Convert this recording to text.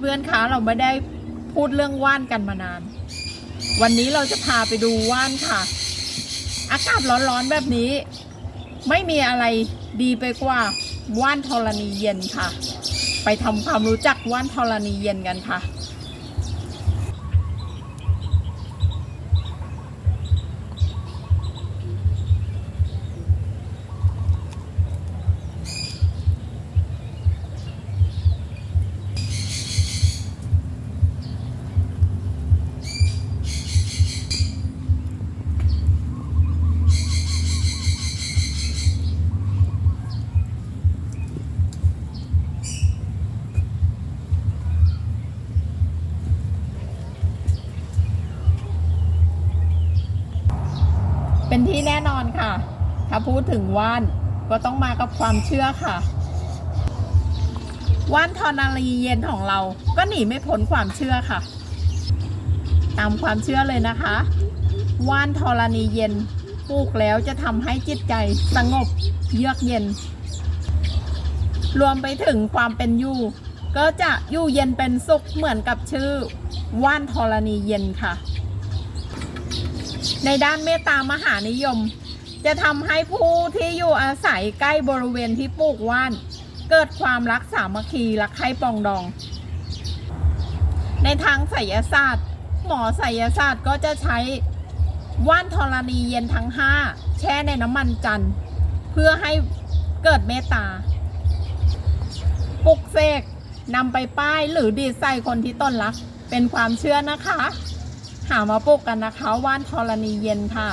เพื่อนๆคะเราไม่ได้พูดเรื่องว่านกันมานาน วันนี้เราจะพาไปดูว่านค่ะ อากาศร้อนๆแบบนี้ ไม่มีอะไรดีไปกว่าว่านธรณีเย็นค่ะ ไปทำความรู้จักว่านธรณีเย็นกันค่ะ เป็นที่แน่นอนค่ะ ถ้าพูดถึงว่านก็ต้องมากับความเชื่อค่ะ ว่านทอนารีเย็นของเราก็หนีไม่พ้นความเชื่อค่ะ ตามความเชื่อเลยนะคะ ว่านธรณีเย็นปลูกแล้วจะทำให้จิตใจสงบเยือกเย็น รวมไปถึงความเป็นอยู่ก็จะอยู่เย็นเป็นสุขเหมือนกับชื่อว่านธรณีเย็นค่ะ ในด้านเมตตามหานิยม จะทำให้ผู้ที่อยู่อาศัยใกล้บริเวณที่ปลูกว่าน เกิดความรักสามัคคีรักใคร่ปองดอง ในทางไสยศาสตร์ หมอไสยศาสตร์ก็จะใช้ว่านธรณีเย็นทั้ง5แช่ในน้ำมันจันทร์เพื่อให้เกิดเมตตาปลุกเสกนำไปป้ายหรือดีดใส่คนที่ต้นรัก เป็นความเชื่อนะคะ หามาปลูกกันนะคะ ว่านธรณีเย็นค่ะ